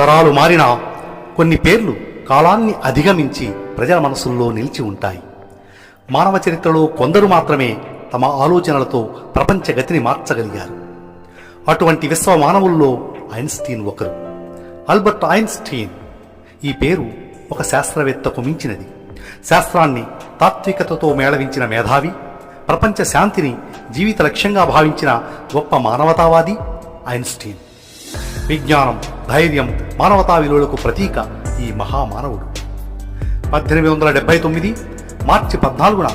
తరాలు మారినా కొన్ని పేర్లు కాలాన్ని అధిగమించి ప్రజల మనసుల్లో నిలిచి ఉంటాయి. మానవ చరిత్రలో కొందరు మాత్రమే తమ ఆలోచనలతో ప్రపంచ గతిని మార్చగలిగారు. అటువంటి విశ్వ మానవుల్లో ఐన్స్టీన్ ఒకరు. ఆల్బర్ట్ ఐన్స్టీన్ ఈ పేరు ఒక శాస్త్రవేత్తకు మించినది. శాస్త్రాన్ని తాత్వికతతో మేళవించిన మేధావి ప్రపంచ శాంతిని జీవిత లక్ష్యంగా భావించిన గొప్ప మానవతావాది ఐన్స్టీన్. విజ్ఞానం ధైర్యం మానవతా విలువలకు ప్రతీక ఈ మహామానవుడు. పద్దెనిమిది వందల డెబ్బై తొమ్మిది మార్చి పద్నాలుగున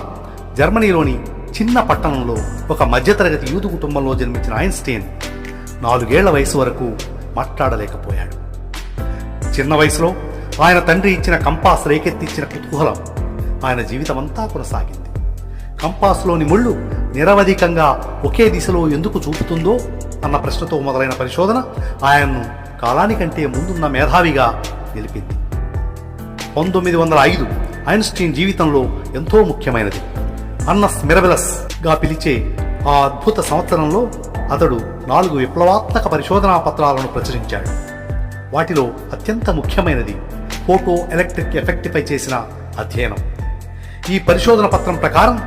జర్మనీలోని చిన్న పట్టణంలో ఒక మధ్యతరగతి యూదు కుటుంబంలో జన్మించిన ఐన్స్టీన్ నాలుగేళ్ళ వయసు వరకు మాట్లాడలేకపోయాడు. చిన్న వయసులో ఆయన తండ్రి ఇచ్చిన కంపాస్ రేకెత్తిచ్చిన కుతూహలం ఆయన జీవితమంతా కొనసాగింది. కంపాస్లోని ముళ్ళు నిరవధికంగా ఒకే దిశలో ఎందుకు చూపుతుందో అన్న ప్రశ్నతో మొదలైన పరిశోధన ఆయన్ను కాలానికంటే ముందున్న మేధావిగా నిలిపింది. పంతొమ్మిది వందల ఐదు ఐన్స్టీన్ జీవితంలో ఎంతో ముఖ్యమైనది. అన్నస్ మిరబెలస్గా పిలిచే ఆ అద్భుత సంవత్సరంలో అతడు నాలుగు విప్లవాత్మక పరిశోధనా పత్రాలను ప్రచురించాడు. వాటిలో అత్యంత ముఖ్యమైనది ఫోటో ఎలక్ట్రిక్ ఎఫెక్ట్పై చేసిన అధ్యయనం. ఈ పరిశోధన పత్రం ప్రకారం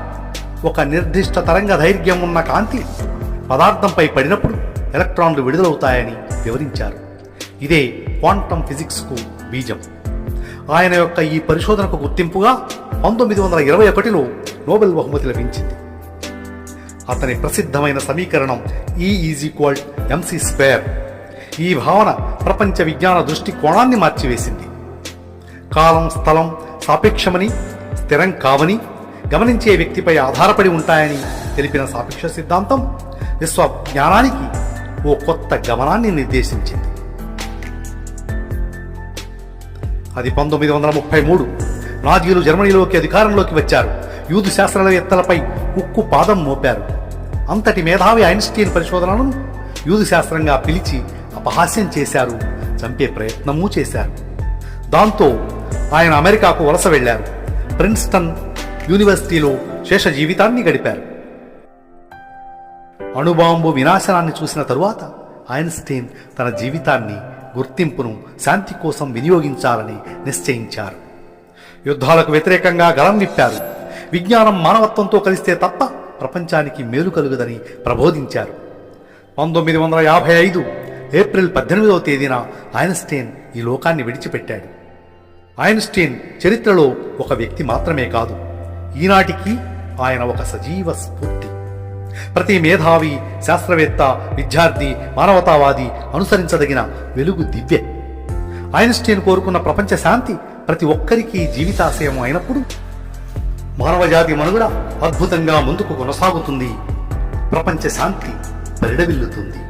ఒక నిర్దిష్ట తరంగ దైర్ఘ్యం ఉన్న కాంతి పదార్థంపై పడినప్పుడు ఎలక్ట్రాన్లు విడుదలవుతాయని వివరించారు. ఇదే క్వాంటం ఫిజిక్స్కు బీజం. ఆయన యొక్క ఈ పరిశోధనకు గుర్తింపుగా పంతొమ్మిది వందల ఇరవై ఒకటిలో నోబెల్ బహుమతి లభించింది. అతని ప్రసిద్ధమైన సమీకరణం ఈ ఈజ్ ఈక్వల్ ఎంసీ స్క్వేర్ ఈ భావన ప్రపంచ విజ్ఞాన దృష్టి కోణాన్ని మార్చివేసింది. కాలం స్థలం సాపేక్షమని స్థిరం కావని గమనించే వ్యక్తిపై ఆధారపడి ఉంటాయని తెలిపిన సాపేక్ష సిద్ధాంతం విశ్వ జ్ఞానానికి ఓ కొత్త గమనాన్ని నిర్దేశించింది. అది పంతొమ్మిది వందల ముప్పై మూడు. నాజీలు జర్మనీలోకి అధికారంలోకి వచ్చారు. యూదు శాస్త్రవేత్తలపై ఉక్కు పాదం మోపారు. అంతటి మేధావి ఐన్స్టీన్ పరిశోధనలను యూదు శాస్త్రంగా పిలిచి అపహాస్యం చేశారు చంపే ప్రయత్నమూ చేశారు. దాంతో ఆయన అమెరికాకు వలస వెళ్ళారు ప్రిన్స్టన్ యూనివర్సిటీలో శేష జీవితాన్ని గడిపారు. అణుబాంబు వినాశనాన్ని చూసిన తరువాత ఐన్స్టీన్ తన జీవితాన్ని గుర్తింపును శాంతి కోసం వినియోగించాలని నిశ్చయించారు. యుద్ధాలకు వ్యతిరేకంగా గలం విప్పారు. విజ్ఞానం మానవత్వంతో కలిస్తే తప్ప ప్రపంచానికి మేలు కలుగుదని ప్రబోధించారు. పంతొమ్మిది వందల యాభై ఐదు ఏప్రిల్ పద్దెనిమిదవ తేదీన ఐన్స్టీన్ ఈ లోకాన్ని విడిచిపెట్టాడు. ఐన్స్టీన్ చరిత్రలో ఒక వ్యక్తి మాత్రమే కాదు ఈనాటికి ఆయన ఒక సజీవ స్ఫూర్తి. ప్రతి మేధావి శాస్త్రవేత్త విద్యార్థి మానవతావాది అనుసరించదగిన వెలుగు దివ్యె. ఐన్స్టీన్ కోరుకున్న ప్రపంచ శాంతి ప్రతి ఒక్కరికి జీవితాశయం అయినప్పుడు మానవజాతి మనుగడ అద్భుతంగా ముందుకు కొనసాగుతుంది. ప్రపంచ శాంతి పరిడవిల్లుతుంది.